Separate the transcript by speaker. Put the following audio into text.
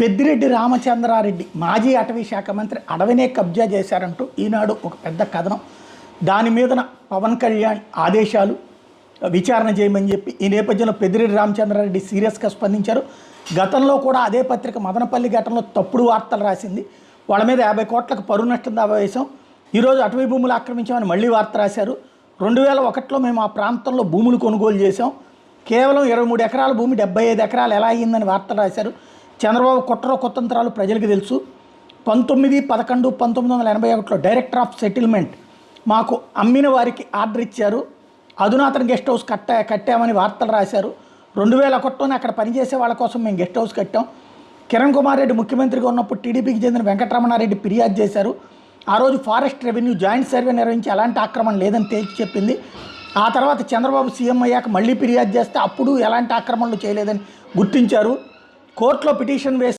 Speaker 1: పెద్దిరెడ్డి రామచంద్రారెడ్డి మాజీ అటవీ శాఖ మంత్రి అడవినే కబ్జా చేశారంటూ ఈనాడు ఒక పెద్ద కథనం. దాని మీదన పవన్ కళ్యాణ్ ఆదేశాలు విచారణ చేయమని చెప్పి ఈ నేపథ్యంలో పెద్దిరెడ్డి రామచంద్రారెడ్డి సీరియస్గా స్పందించారు. గతంలో కూడా అదే పత్రిక మదనపల్లి ఘటనలో తప్పుడు వార్తలు రాసింది. వాళ్ళ మీద యాభై కోట్లకు పరువు నష్టం దావా వేశాం. ఈరోజు అటవీ భూములు ఆక్రమించామని మళ్ళీ వార్త రాశారు. రెండు వేల ఒకటిలో మేము ఆ ప్రాంతంలో భూములు కొనుగోలు చేశాం. కేవలం ఇరవై మూడు ఎకరాల భూమి డెబ్బై ఐదు ఎకరాలు ఎలా అయ్యిందని వార్తలు రాశారు. చంద్రబాబు కుట్ర కుతంత్రాలు ప్రజలకు తెలుసు. పంతొమ్మిది పదకొండు పంతొమ్మిది వందల ఎనభై ఒకటిలో డైరెక్టర్ ఆఫ్ సెటిల్మెంట్ మాకు అమ్మిన వారికి ఆర్డర్ ఇచ్చారు. అధునాతన గెస్ట్ హౌస్ కట్టా కట్టామని వార్తలు రాశారు. రెండు వేల ఒకటిలోనే అక్కడ పనిచేసే వాళ్ళ కోసం మేము గెస్ట్ హౌస్ కట్టాం. కిరణ్ కుమార్ రెడ్డి ముఖ్యమంత్రిగా ఉన్నప్పుడు టీడీపీకి చెందిన వెంకటరమణారెడ్డి ఫిర్యాదు చేశారు. ఆ రోజు ఫారెస్ట్ రెవెన్యూ జాయింట్ సర్వే నిర్వహించి ఎలాంటి ఆక్రమణ లేదని తేల్చి చెప్పింది. ఆ తర్వాత చంద్రబాబు సీఎం అయ్యాక మళ్ళీ ఫిర్యాదు చేస్తే అప్పుడు ఎలాంటి ఆక్రమణలు చేయలేదని గుర్తించారు. కోర్టులో పిటిషన్ వేసి